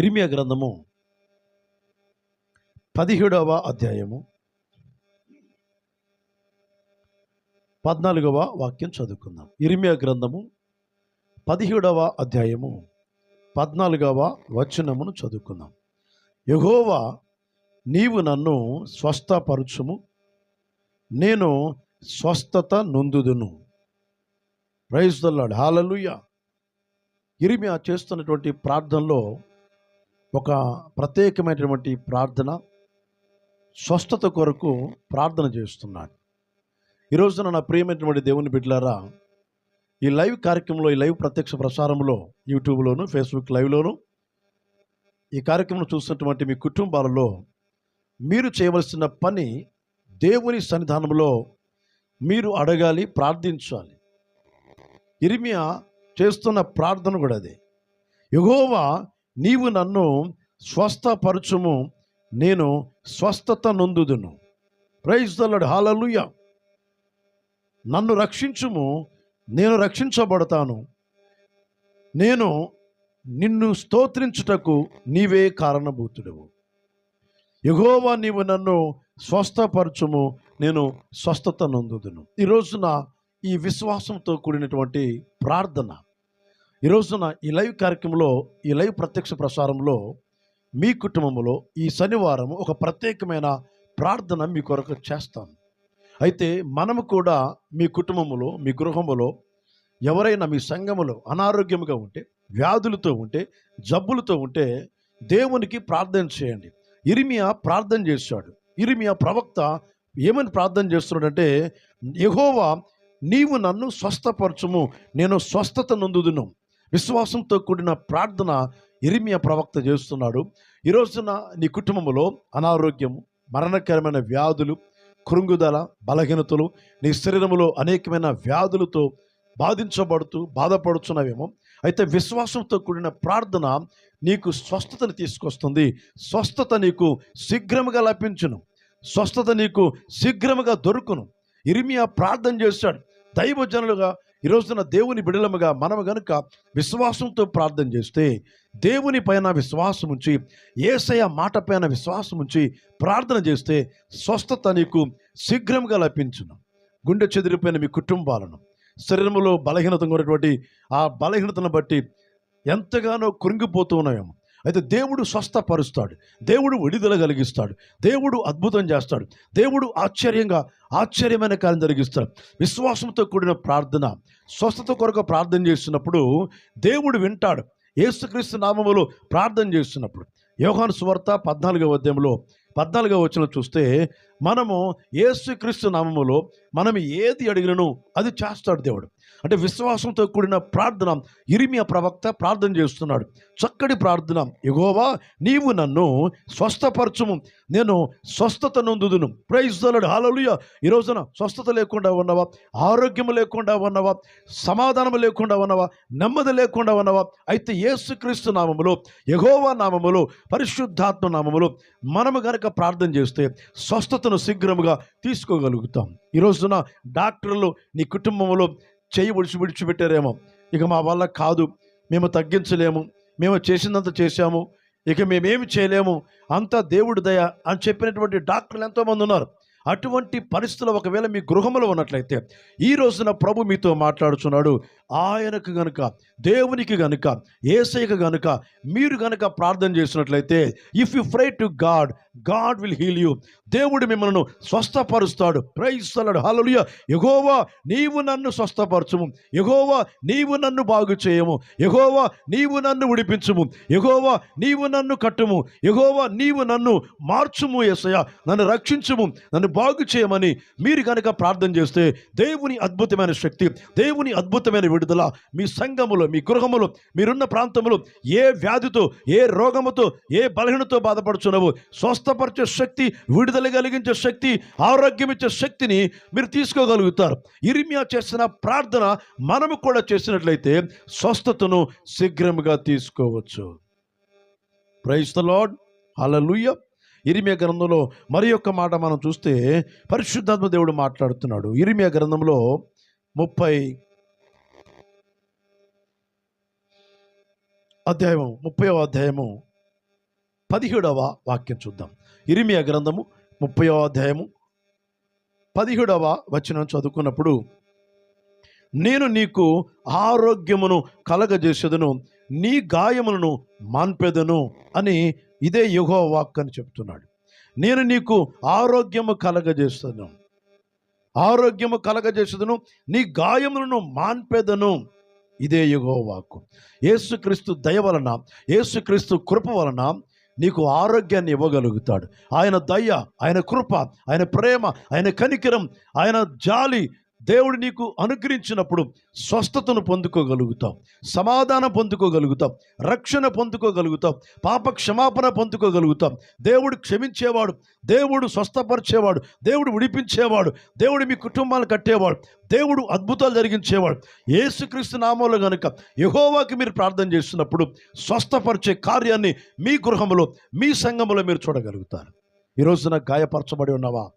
ఇరిమియా గ్రంథము పదిహేడవ అధ్యాయము పద్నాలుగవ వాక్యం చదువుకుందాం. ఇరిమియా గ్రంథము పదిహేడవ అధ్యాయము పద్నాలుగవ వచనమును చదువుకుందాం. యహోవా నీవు నన్ను స్వస్థపరచుము నేను స్వస్థత నొందుదును. రైస్ దల్లాడు హాలలుయ్య ఇరిమియా చేస్తున్నటువంటి ప్రార్థనలో ఒక ప్రత్యేకమైనటువంటి ప్రార్థన స్వస్థత కొరకు ప్రార్థన చేస్తున్నాడు. ఈ రోజున నా ప్రియమైనటువంటి దేవుని బిడ్డలారా ఈ లైవ్ కార్యక్రమంలో ఈ లైవ్ ప్రత్యక్ష ప్రసారంలో యూట్యూబ్లోను ఫేస్బుక్ లైవ్లోను ఈ కార్యక్రమం చూసినటువంటి మీ కుటుంబాలలో మీరు చేయవలసిన పని దేవుని సన్నిధానంలో మీరు అడగాలి ప్రార్థించాలి. ఇరిమియా చేస్తున్న ప్రార్థన కూడా అదే. యహోవా నీవు నన్ను స్వస్థపరచుము నేను స్వస్థత నొందుదును ప్రైజ్ దల్లడు హాలలుయ నన్ను రక్షించుము నేను రక్షించబడతాను. నేను నిన్ను స్తోత్రించుటకు నీవే కారణభూతుడవు. ఎగోవా నీవు నన్ను స్వస్థపరచుము నేను స్వస్థత నొందుదును ఈ రోజున ఈ విశ్వాసంతో కూడినటువంటి ప్రార్థన ఈరోజున ఈ లైవ్ కార్యక్రమంలో ఈ లైవ్ ప్రత్యక్ష ప్రసారంలో మీ కుటుంబంలో ఈ శనివారం ఒక ప్రత్యేకమైన ప్రార్థన మీ కొరకు చేస్తాను. అయితే మనము కూడా మీ కుటుంబంలో మీ గృహములో ఎవరైనా మీ సంఘములో అనారోగ్యంగా ఉంటే వ్యాధులతో ఉంటే జబ్బులతో ఉంటే దేవునికి ప్రార్థన చేయండి. ఇరిమియా ప్రార్థన చేశాడు. ఇరిమియా ప్రవక్త ఏమని ప్రార్థన చేస్తున్నాడంటే యహోవా నీవు నన్ను స్వస్థపరచుము నేను స్వస్థత నొందుదును. విశ్వాసంతో కూడిన ప్రార్థన ఇరిమియ ప్రవక్త చేస్తున్నాడు. ఈరోజున నీ కుటుంబంలో అనారోగ్యము మరణకరమైన వ్యాధులు కృంగుదల బలహీనతలు నీ శరీరంలో అనేకమైన వ్యాధులతో బాధించబడుతూ బాధపడుచున్నవేమో. అయితే విశ్వాసంతో కూడిన ప్రార్థన నీకు స్వస్థతను తీసుకొస్తుంది. స్వస్థత నీకు శీఘ్రముగా లభించును. స్వస్థత నీకు శీఘ్రముగా దొరుకును. ఇరిమియా ప్రార్థన చేశాడు. దైవజనులుగా ఈ రోజున దేవుని బిడలముగా మనము గనుక విశ్వాసంతో ప్రార్థన చేస్తే దేవుని పైన విశ్వాసం ఉంచి ఏసయ మాట పైన విశ్వాసం ఉంచి ప్రార్థన చేస్తే స్వస్థత నీకు శీఘ్రంగా లభించును. గుండె చెదిరిపోయిన మీ కుటుంబాలను శరీరంలో బలహీనత ఉన్నటువంటి ఆ బలహీనతను బట్టి ఎంతగానో కృంగిపోతూ ఉన్నాయేమో. అయితే దేవుడు స్వస్థపరుస్తాడు. దేవుడు విడుదల కలిగిస్తాడు. దేవుడు అద్భుతం చేస్తాడు. దేవుడు ఆశ్చర్యంగా ఆశ్చర్యమైన కార్యం జరిగిస్తాడు. విశ్వాసంతో కూడిన ప్రార్థన స్వస్థత కొరకు ప్రార్థన చేస్తున్నప్పుడు దేవుడు వింటాడు. యేసుక్రీస్తు నామములో ప్రార్థన చేస్తున్నప్పుడు. యోహాను సువార్త పద్నాలుగవ అధ్యాయంలో పద్నాలుగవ వచ్చిన చూస్తే మనము యేసుక్రీస్తు నామములో మనం ఏది అడిగినను అది చేస్తాడు దేవుడు. అంటే విశ్వాసంతో కూడిన ప్రార్థన ఇరిమియా ప్రవక్త ప్రార్థన చేస్తున్నాడు. చక్కటి ప్రార్థన. ఎగోవా నీవు నన్ను స్వస్థపరచుము. నేను స్వస్థత నొందుదును. ప్రైజ్ హాలలుయ ఈ రోజున స్వస్థత లేకుండా ఉన్నవా? ఆరోగ్యం లేకుండా ఉన్నవా? సమాధానం లేకుండా ఉన్నవా? నెమ్మది లేకుండా ఉన్నవా? అయితే యేసుక్రీస్తు నామములో ఎగోవా నామములో పరిశుద్ధాత్మ నామములో మనము గనక ప్రార్థన చేస్తే స్వస్థతను శీఘ్రముగా తీసుకోగలుగుతాం. ఈ రోజున డాక్టర్లు నీ కుటుంబంలో చేయి విడిచి విడిచిపెట్టారేమో. ఇక మా వల్ల కాదు. మేము తగ్గించలేము. మేము చేసినంత చేశాము. ఇక మేమేమి చేయలేము. అంతా దేవుడి దయ అని చెప్పినటువంటి డాక్టర్లు ఎంతోమంది ఉన్నారు. అటువంటి పరిస్థితులు ఒకవేళ మీ గృహంలో ఉన్నట్లయితే ఈ రోజున ప్రభు మీతో మాట్లాడుచున్నాడు ఆయనకు గనుక దేవునికి గనుక ఏసైకి గనుక మీరు గనుక ప్రార్థన చేసినట్లయితే if you pray to God God will heal you దేవుడు మిమ్మల్ని స్వస్థపరుస్తాడు. ప్రయిస్తాడు హలలుయ ఎగోవా నీవు నన్ను స్వస్థపరచుము. ఎగోవా నీవు నన్ను బాగు చేయము. ఎగోవా నీవు నన్ను విడిపించుము. ఎగోవా నీవు నన్ను కట్టుము. ఎగోవా నీవు నన్ను మార్చుము ఎసయ నన్ను రక్షించుము. నన్ను బాగు చేయమని మీరు కనుక ప్రార్థన చేస్తే దేవుని అద్భుతమైన శక్తి దేవుని అద్భుతమైన విడుదల మీ సంఘములో మీ గృహములో మీరున్న ప్రాంతంలో ఏ వ్యాధితో ఏ రోగముతో ఏ బలహీనతో బాధపడుచున్నావు స్వస్థపరిచే శక్తి విడుదల కలిగించే శక్తి ఆరోగ్యం ఇచ్చే శక్తిని మీరు తీసుకోగలుగుతారు. ఇరిమియా చేసిన ప్రార్థన మనము కూడా చేసినట్లయితే స్వస్థతను శీఘ్రముగా తీసుకోవచ్చు. ప్రైస్ ద అలా హల్లెలూయా ఇరిమియా గ్రంథంలో మరి యొక్క మాట మనం చూస్తే పరిశుద్ధాత్మ దేవుడు మాట్లాడుతున్నాడు. ఇరిమియా గ్రంథంలో ముప్పై అధ్యాయము ముప్పయో అధ్యాయము పదిహేడవ వాక్యం చూద్దాం. ఇరిమియా గ్రంథము ముప్పయో అధ్యాయము పదిహేడవ వచనం చదువుకున్నప్పుడు నేను నీకు ఆరోగ్యమును కలగజేసేదను నీ గాయములను మాన్పెదను అని ఇదే యుగో వాక్ అని చెప్తున్నాడు. నేను నీకు ఆరోగ్యము కలగజేస్తాను. ఆరోగ్యము కలగజేసేదను నీ గాయములను మాన్పేదను. ఇదే యుగో వాక్కు ఏసుక్రీస్తు దయ వలన ఏసుక్రీస్తు కృప వలన నీకు ఆరోగ్యాన్ని ఇవ్వగలుగుతాడు. ఆయన దయ ఆయన కృప ఆయన ప్రేమ ఆయన కనికరం ఆయన జాలి దేవుడు నీకు అనుగ్రహించినప్పుడు స్వస్థతను పొందుకోగలుగుతాం సమాధానం పొందుకోగలుగుతాం రక్షణ పొందుకోగలుగుతాం పాప క్షమాపణ పొందుకోగలుగుతాం దేవుడు క్షమించేవాడు దేవుడు స్వస్థపరిచేవాడు దేవుడు విడిపించేవాడు దేవుడు మీ కుటుంబాలు కట్టేవాడు దేవుడు అద్భుతాలు జరిగించేవాడు. ఏసుక్రీస్తు నామంలో గనుక యహోవాకి మీరు ప్రార్థన చేస్తున్నప్పుడు స్వస్థపరిచే కార్యాన్ని మీ గృహంలో మీ సంఘంలో మీరు చూడగలుగుతారు. ఈ రోజున గాయపరచబడి ఉన్నావా?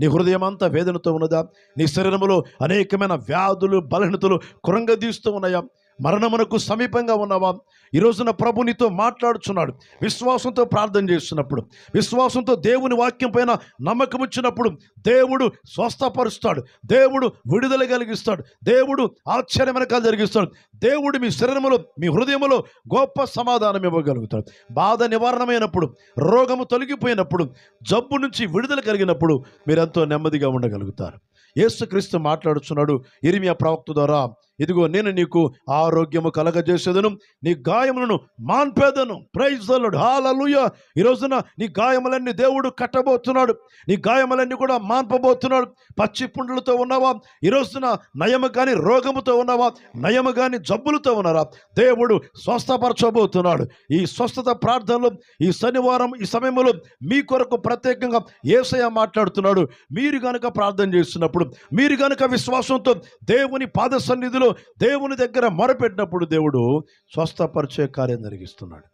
నీ హృదయం అంతా వేదనతో ఉన్నదా? నీ శరీరములో అనేకమైన వ్యాధులు బలహీనతలు కృంగదీస్తూ ఉన్నాయా? మరణమునకు సమీపంగా ఉన్నావా. ఈ రోజున ప్రభు నీతో మాట్లాడుచున్నాడు. విశ్వాసంతో ప్రార్థన చేస్తున్నప్పుడు విశ్వాసంతో దేవుని వాక్యం పైన నమ్మకం ఇచ్చినప్పుడు దేవుడు స్వస్థపరుస్తాడు. దేవుడు విడుదల కలిగిస్తాడు. దేవుడు ఆశ్చర్యమైన జరిగిస్తాడు. దేవుడు మీ శరీరములో మీ హృదయములో గొప్ప సమాధానం ఇవ్వగలుగుతాడు. బాధ నివారణమైనప్పుడు రోగము తొలగిపోయినప్పుడు జబ్బు నుంచి విడుదల కలిగినప్పుడు మీరెంతో నెమ్మదిగా ఉండగలుగుతారు. యేసుక్రీస్తు మాట్లాడుచున్నాడు. ఇరిమియా ప్రవక్త ద్వారా ఇదిగో నేను నీకు ఆరోగ్యము కలగజేసేదను నీ గాయములను మాన్పేదను. ప్రైజ్ దలుడు హాలలుయ ఈ రోజున నీ గాయములన్నీ దేవుడు కట్టబోతున్నాడు. నీ గాయములన్నీ కూడా మాన్పబోతున్నాడు. పచ్చి పుండ్లతో ఉన్నావా? ఈ రోజున నయము కానీ రోగముతో ఉన్నావా? నయము కానీ జబ్బులతో ఉన్నారా? దేవుడు స్వస్థపరచబోతున్నాడు. ఈ స్వస్థత ప్రార్థనలు ఈ శనివారం ఈ సమయంలో మీ కొరకు ప్రత్యేకంగా ఏసయ మాట్లాడుతున్నాడు. మీరు కనుక ప్రార్థన చేస్తున్నప్పుడు మీరు కనుక విశ్వాసంతో దేవుని పాద సన్నిధిలో దేవుని దగ్గర మొరపెట్టినప్పుడు దేవుడు స్వస్థపరిచే కార్యం జరిగిస్తున్నాడు.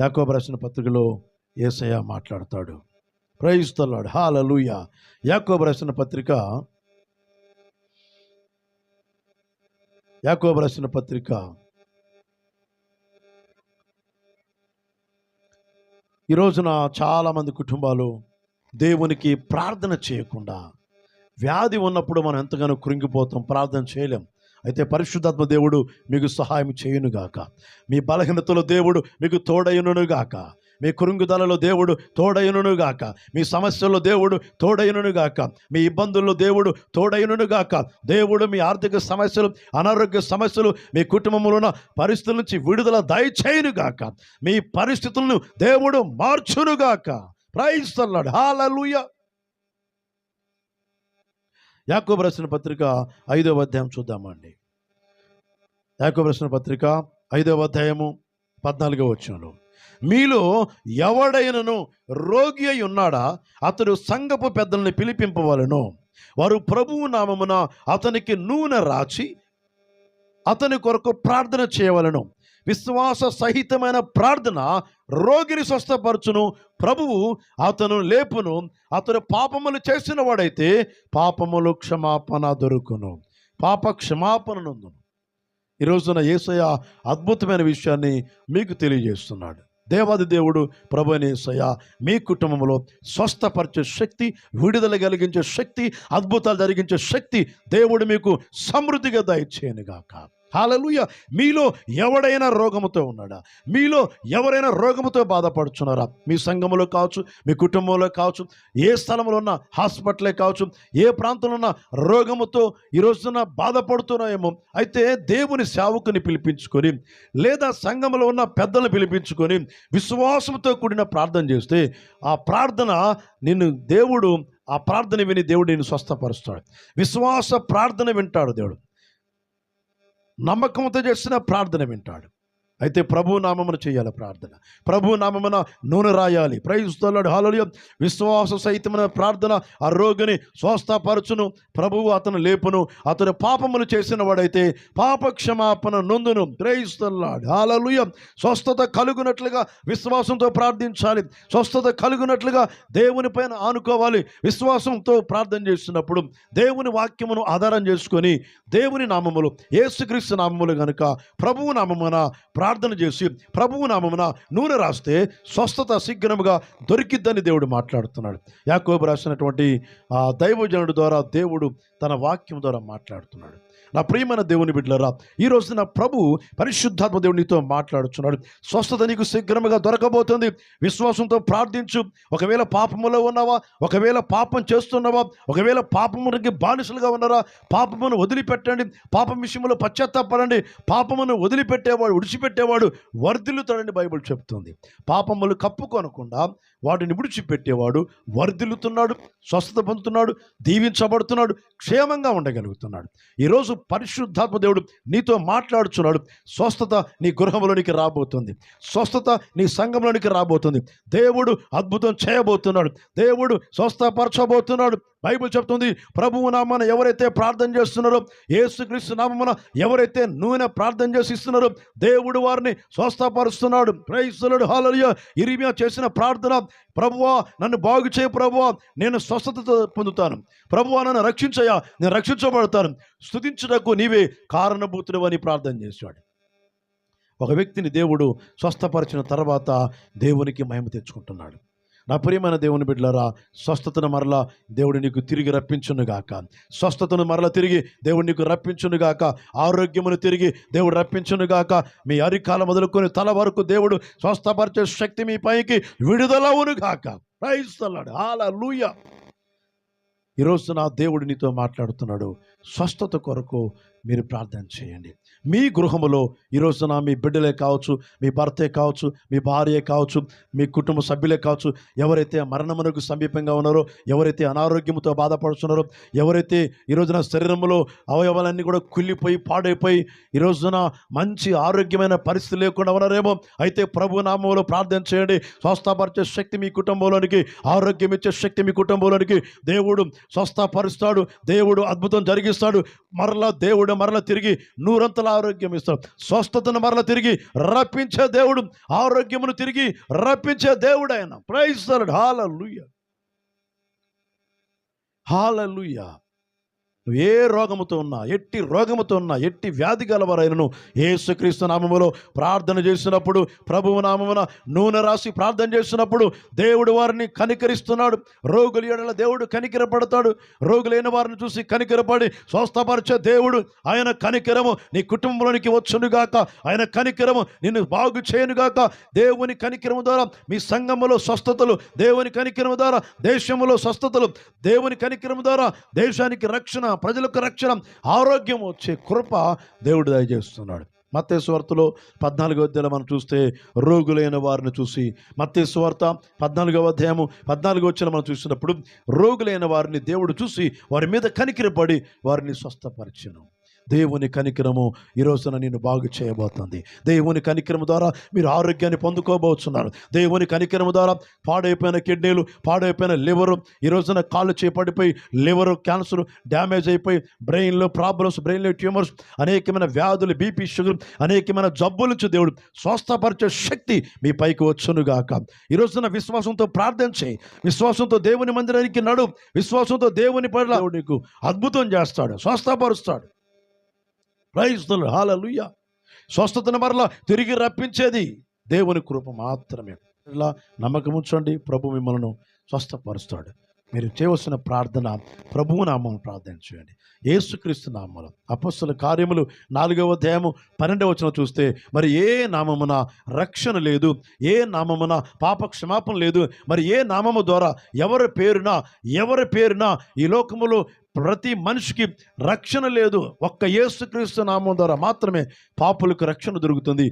యాకోబ రాసిన పత్రికలో ఏసయ మాట్లాడతాడు. ప్రయిస్తున్నాడు హాలలుయ యాకోబ రాసిన పత్రిక యాకోబ రాసిన పత్రిక ఈ రోజున చాలామంది కుటుంబాలు దేవునికి ప్రార్థన చేయకుండా వ్యాధి ఉన్నప్పుడు మనం ఎంతగానో కృంగిపోతాం ప్రార్థన చేయలేం. అయితే పరిశుద్ధాత్మ దేవుడు మీకు సహాయం చేయునుగాక. మీ బలహీనతలో దేవుడు మీకు తోడయునుగాక. మీ కురుంగుదలలో దేవుడు తోడయునుగాక. మీ సమస్యల్లో దేవుడు తోడయునుగాక. మీ ఇబ్బందుల్లో దేవుడు తోడయునుగాక. దేవుడు మీ ఆర్థిక సమస్యలు అనారోగ్య సమస్యలు మీ కుటుంబంలో ఉన్న పరిస్థితుల నుంచి విడుదల దయచేయునుగాక. మీ పరిస్థితులను దేవుడు మార్చునుగాక. ప్రైస్తన్నాడు హాలూయా యాకోబు రాసిన పత్రిక ఐదవ అధ్యాయం చూద్దామండి. యాకోబు రాసిన పత్రిక ఐదవ అధ్యాయము పద్నాలుగవ వచనంలో మీలో ఎవడైనను రోగి అయి ఉన్నాడా? అతడు సంగపు పెద్దల్ని పిలిపింపవలను. వారు ప్రభువు నామమున అతనికి నూనె రాచి అతని కొరకు ప్రార్థన చేయవలను. విశ్వాస సహితమైన ప్రార్థన రోగిని స్వస్థపరచును. ప్రభువు అతను లేపును. అతను పాపములు చేసిన వాడైతే పాపములు క్షమాపణ దొరుకును. పాప క్షమాపణ నందును. ఈ రోజున యేసయ్య అద్భుతమైన విషయాన్ని మీకు తెలియజేస్తున్నాడు. దేవాది దేవుడు ప్రభు మీ కుటుంబంలో స్వస్థపరిచే శక్తి విడుదల కలిగించే శక్తి అద్భుతాలు జరిగించే శక్తి దేవుడు మీకు సమృద్ధిగా దయచేయనుగాక. హాలలుయ మీలో ఎవడైనా రోగముతో ఉన్నాడా? మీలో ఎవరైనా రోగముతో బాధపడుచున్నారా? మీ సంఘములో కావచ్చు మీ కుటుంబంలో కావచ్చు ఏ స్థలంలో ఉన్న హాస్పిటలే కావచ్చు ఏ ప్రాంతంలో ఉన్న రోగముతో ఈ రోజున బాధపడుతున్నాయేమో. అయితే దేవుని సేవకుని పిలిపించుకొని లేదా సంఘంలో ఉన్న పెద్దలను పిలిపించుకొని విశ్వాసంతో కూడిన ప్రార్థన చేస్తే ఆ ప్రార్థన నిన్ను దేవుడు ఆ ప్రార్థన విని దేవుడు నిన్ను స్వస్థపరుస్తాడు. విశ్వాస ప్రార్థన వింటాడు దేవుడు. నమ్మకంతో చేసిన ప్రార్థన వింటాడు. అయితే ప్రభు నామమున చేయాలి ప్రార్థన. ప్రభు నామమున నూనె రాయాలి. ప్రయిస్తున్నాడు హాలలియ విశ్వాస సహితమైన ప్రార్థన ఆ రోగిని స్వస్థపరచును. ప్రభువు అతను లేపును. అతను పాపములు చేసిన వాడైతే పాప క్షమాపణ నొందును. ప్రయిస్తున్నాడు హాలలుయ స్వస్థత కలుగునట్లుగా విశ్వాసంతో ప్రార్థించాలి. స్వస్థత కలుగునట్లుగా దేవుని పైన ఆనుకోవాలి. విశ్వాసంతో ప్రార్థన చేస్తున్నప్పుడు దేవుని వాక్యమును ఆధారం చేసుకొని దేవుని నామములు ఏసుక్రీస్తు నామములు గనుక ప్రభువు నామమున ప్రార్థన చేసి ప్రభువు నామమున నూనె రాస్తే స్వస్థత శీఘ్రముగా దొరికిద్దని దేవుడు మాట్లాడుతున్నాడు. యాకోబు రాసినటువంటి ఆ దైవజనుడి ద్వారా దేవుడు తన వాక్యం ద్వారా మాట్లాడుతున్నాడు. నా ప్రియమైన దేవుని బిడ్డలరా ఈ రోజున ప్రభు పరిశుద్ధాత్మ దేవుడు నీతో మాట్లాడుతున్నాడు స్వస్థత నీకు శీఘ్రముగా దొరకబోతుంది. విశ్వాసంతో ప్రార్థించు. ఒకవేళ పాపములో ఉన్నావా ఒకవేళ పాపం చేస్తున్నావా ఒకవేళ పాపమునికి బానిసలుగా ఉన్నారా పాపమును వదిలిపెట్టండి. పాపం విషయంలో పశ్చాత్తాపడండి. పాపమును వదిలిపెట్టేవాడు విడిచిపెట్టేవాడు వర్ధిల్లుతాడని బైబిల్ చెప్తుంది. పాపములు కప్పుకొనకుండా వాటిని విడిచిపెట్టేవాడు వర్ధిల్లుతున్నాడు స్వస్థత పొందుతున్నాడు దీవించబడుతున్నాడు క్షేమంగా ఉండగలుగుతున్నాడు. ఈరోజు పరిశుద్ధాత్మ దేవుడు నీతో మాట్లాడుచున్నాడు. స్వస్థత నీ గృహంలోనికి రాబోతుంది. స్వస్థత నీ సంఘంలోనికి రాబోతుంది. దేవుడు అద్భుతం చేయబోతున్నాడు. దేవుడు స్వస్థపరచబోతున్నాడు. బైబిల్ చెప్తుంది ప్రభువు నామన ఎవరైతే ప్రార్థన చేస్తున్నారో ఏసుక్రీస్తు నామమున ఎవరైతే నూనె ప్రార్థన చేసి ఇస్తున్నారో దేవుడు వారిని స్వస్థపరుస్తున్నాడు. ప్రైస్తులుడు హాలలియ. ఇరిమియా చేసిన ప్రార్థన ప్రభువా నన్ను బాగు చేయ ప్రభువా. నేను స్వస్థత పొందుతాను. ప్రభువా నన్ను రక్షించయా నేను రక్షించబడతాను. స్తుతించుటకు నీవే కారణభూతుడవని ప్రార్థన చేశాడు. ఒక వ్యక్తిని దేవుడు స్వస్థపరిచిన తర్వాత దేవునికి మహిమ తెచ్చుకుంటున్నాడు. నా ప్రియమైన దేవుని బిడ్డలారా స్వస్థతను మరలా దేవుడు నీకు తిరిగి రప్పించునుగాక. స్వస్థతను మరలా తిరిగి దేవుడు నీకు రప్పించునుగాక. ఆరోగ్యమును తిరిగి దేవుడు రప్పించునుగాక. మీ అరికాల మొదలుకొని తల వరకు దేవుడు స్వస్థపరిచే శక్తి మీ పైకి విడుదలవునుగాక ప్రైస్తలాడు ఆలా లూయ ఈరోజు నా దేవుడు నీతో మాట్లాడుతున్నాడు. స్వస్థత కొరకు మీరు ప్రార్థన చేయండి. మీ గృహములో ఈ రోజున మీ బిడ్డలే కావచ్చు మీ భర్తే కావచ్చు మీ భార్యే కావచ్చు మీ కుటుంబ సభ్యులే కావచ్చు ఎవరైతే మరణమునకు సమీపంగా ఉన్నారో ఎవరైతే అనారోగ్యంతో బాధపడుతున్నారో ఎవరైతే ఈ రోజున శరీరంలో అవయవాలన్నీ కూడా కుళ్ళిపోయి పాడైపోయి ఈ రోజున మంచి ఆరోగ్యమైన పరిస్థితి లేకుండా ఉన్నారేమో అయితే ప్రభు నామంలో ప్రార్థన చేయండి. స్వస్థపరిచే శక్తి మీ కుటుంబంలోనికి ఆరోగ్యం ఇచ్చే శక్తి మీ కుటుంబంలోనికి దేవుడు స్వస్థపరుస్తాడు దేవుడు అద్భుతం జరిగిస్తాడు. మరలా దేవుడు మరల తిరిగి నూరంతల ఆరోగ్యం ఇస్తాడు స్వస్థతను మరల తిరిగి రప్పించే దేవుడు ఆరోగ్యమును తిరిగి రప్పించే దేవుడు ఆయన. ప్రైజ్ హాలూయ హాలూయ నువ్వు ఏ రోగముతో ఉన్నా ఎట్టి రోగముతో ఉన్నా ఎట్టి వ్యాధి గలవారైనను ఏసుక్రీస్తు నామములో ప్రార్థన చేసినప్పుడు ప్రభువు నామమున నూనె రాసి ప్రార్థన చేసినప్పుడు దేవుడు వారిని కనికరిస్తున్నాడు. రోగుల ఎడల దేవుడు కనికరపడతాడు. రోగులైన వారిని చూసి కనికరపడి స్వస్థపరిచే దేవుడు ఆయన కనికరము. నీ కుటుంబంలోనికి వచ్చునుగాక ఆయన కనికరము నిన్ను బాగు చేయనుగాక దేవుని కనికరము ద్వారా మీ సంఘములో స్వస్థతలు దేవుని కనికరము ద్వారా దేశములో స్వస్థతలు దేవుని కనికరము ద్వారా దేశానికి రక్షణ ప్రజలకు రక్షణ ఆరోగ్యం వచ్చే కృప దేవుడు దయచేస్తున్నాడు. మత్తేశ్వార్తలో పద్నాలుగో అధ్యాయం మనం చూస్తే రోగులైన వారిని చూసి మత్తేశ్వార్త పద్నాలుగవ అధ్యాయము పద్నాలుగో వచ్చిన మనం చూసినప్పుడు రోగులైన వారిని దేవుడు చూసి వారి మీద కనికిరపడి వారిని స్వస్థపరిచను. దేవుని కనికరము ఈ రోజున నేను బాగు చేయబోతుంది. దేవుని కనికరము ద్వారా మీరు ఆరోగ్యాన్ని పొందుకోబోతున్నారు. దేవుని కనికరము ద్వారా పాడైపోయిన కిడ్నీలు పాడైపోయిన లివరు ఈ రోజున కాళ్ళు చేపడిపోయి లివరు క్యాన్సర్ డ్యామేజ్ అయిపోయి బ్రెయిన్లో ప్రాబ్లమ్స్ బ్రెయిన్లో ట్యూమర్స్ అనేకమైన వ్యాధులు బీపీ షుగర్ అనేకమైన జబ్బుల నుంచి దేవుడు స్వస్థపరిచే శక్తి మీ పైకి వచ్చునుగాక. ఈ రోజున విశ్వాసంతో ప్రార్థన చేయి. విశ్వాసంతో దేవుని మందిరానికి నడు. విశ్వాసంతో దేవుని పట్ల నీకు అద్భుతం చేస్తాడు స్వస్థపరుస్తాడు. ప్రైస్తులు హాలలుయ్య స్వస్థతను మరలా తిరిగి రప్పించేది దేవుని కృప మాత్రమే. ఇలా నమ్మకం ఉంచండి. ప్రభు మిమ్మల్ని స్వస్థపరుస్తాడు. మీరు చేయవలసిన ప్రార్థన ప్రభువు నామం ప్రార్థన చేయండి. ఏసుక్రీస్తు నామములు అపస్సుల కార్యములు నాలుగవ అధ్యాయము పన్నెండవ వచనం చూస్తే మరి ఏ నామమున రక్షణ లేదు ఏ నామమున పాప క్షమాపణ లేదు మరి ఏ నామము ద్వారా ఎవరి పేరున ఎవరి పేరున ఈ లోకములో ప్రతి మనిషికి రక్షణ లేదు. ఒక్క యేసుక్రీస్తు నామం ద్వారా మాత్రమే పాపులకు రక్షణ దొరుకుతుంది.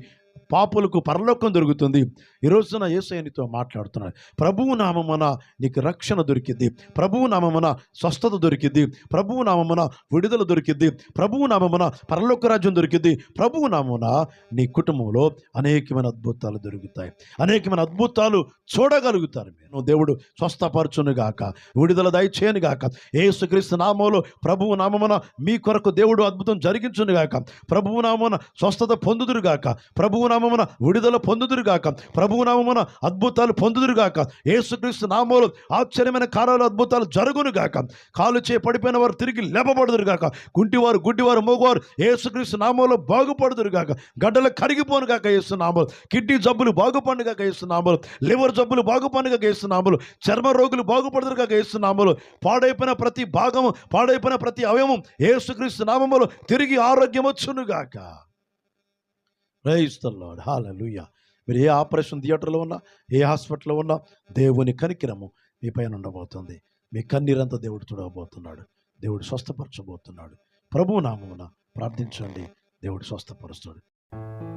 పాపులకు పరలోకం దొరుకుతుంది. ఈ రోజున యేసయ్యనితో మాట్లాడుతున్నాడు. ప్రభువు నామమున నీకు రక్షణ దొరికింది ప్రభువు నామమున స్వస్థత దొరికింది ప్రభువు నామమున విడుదల దొరికింది ప్రభువు నామమున పరలోక రాజ్యం దొరికింది ప్రభువు నామమున నీ కుటుంబంలో అనేకమైన అద్భుతాలు దొరుకుతాయి. అనేకమైన అద్భుతాలు చూడగలుగుతారు నేను దేవుడు స్వస్థపరచునుగాక విడుదల దయచేయనుగాక ఏసుక్రీస్తు నామంలో ప్రభువు నామమున మీ కొరకు దేవుడు అద్భుతం జరిగించునుగాక ప్రభువు నామమున స్వస్థత పొందుదురుగాక ప్రభువు ప్రభువు నామమున విడుదల పొందుదురుగాక. ప్రభువు నామమున అద్భుతాలు పొందుదురుగాక. యేసుక్రీస్తు నామంలో ఆశ్చర్యమైన కార్యాలు అద్భుతాలు జరుగునుగాక. కాలు చే పడిపోయిన వారు తిరిగి లేపబడుదురుగాక. గుంటివారు గుడ్డివారు మోగవారు యేసుక్రీస్తు నామంలో బాగుపడుదురుగాక. గడ్డలు కరిగిపోనుగాక యేసు నామలు కిడ్నీ జబ్బులు బాగుపండు గాక యేసు నామలు లివర్ జబ్బులు బాగుపండు గాక యేసు నామలు చర్మ రోగులు బాగుపడుదురుగాక యేసు నామలు పాడైపోయిన ప్రతి భాగము పాడైపోయిన ప్రతి అవయవం యేసుక్రీస్తు నామములో తిరిగి ఆరోగ్యం వచ్చునుగాక రైస్తల్లాడు హాలూయ మీరు ఏ ఆపరేషన్ థియేటర్లో ఉన్నా ఏ హాస్పిటల్లో ఉన్నా దేవుని కనికిరము మీ పైన ఉండబోతుంది. మీ కన్నీరంతా దేవుడు చూడబోతున్నాడు దేవుడు స్వస్థపరచబోతున్నాడు. ప్రభు నామమున ప్రార్థించండి. దేవుడు స్వస్థపరుస్తాడు.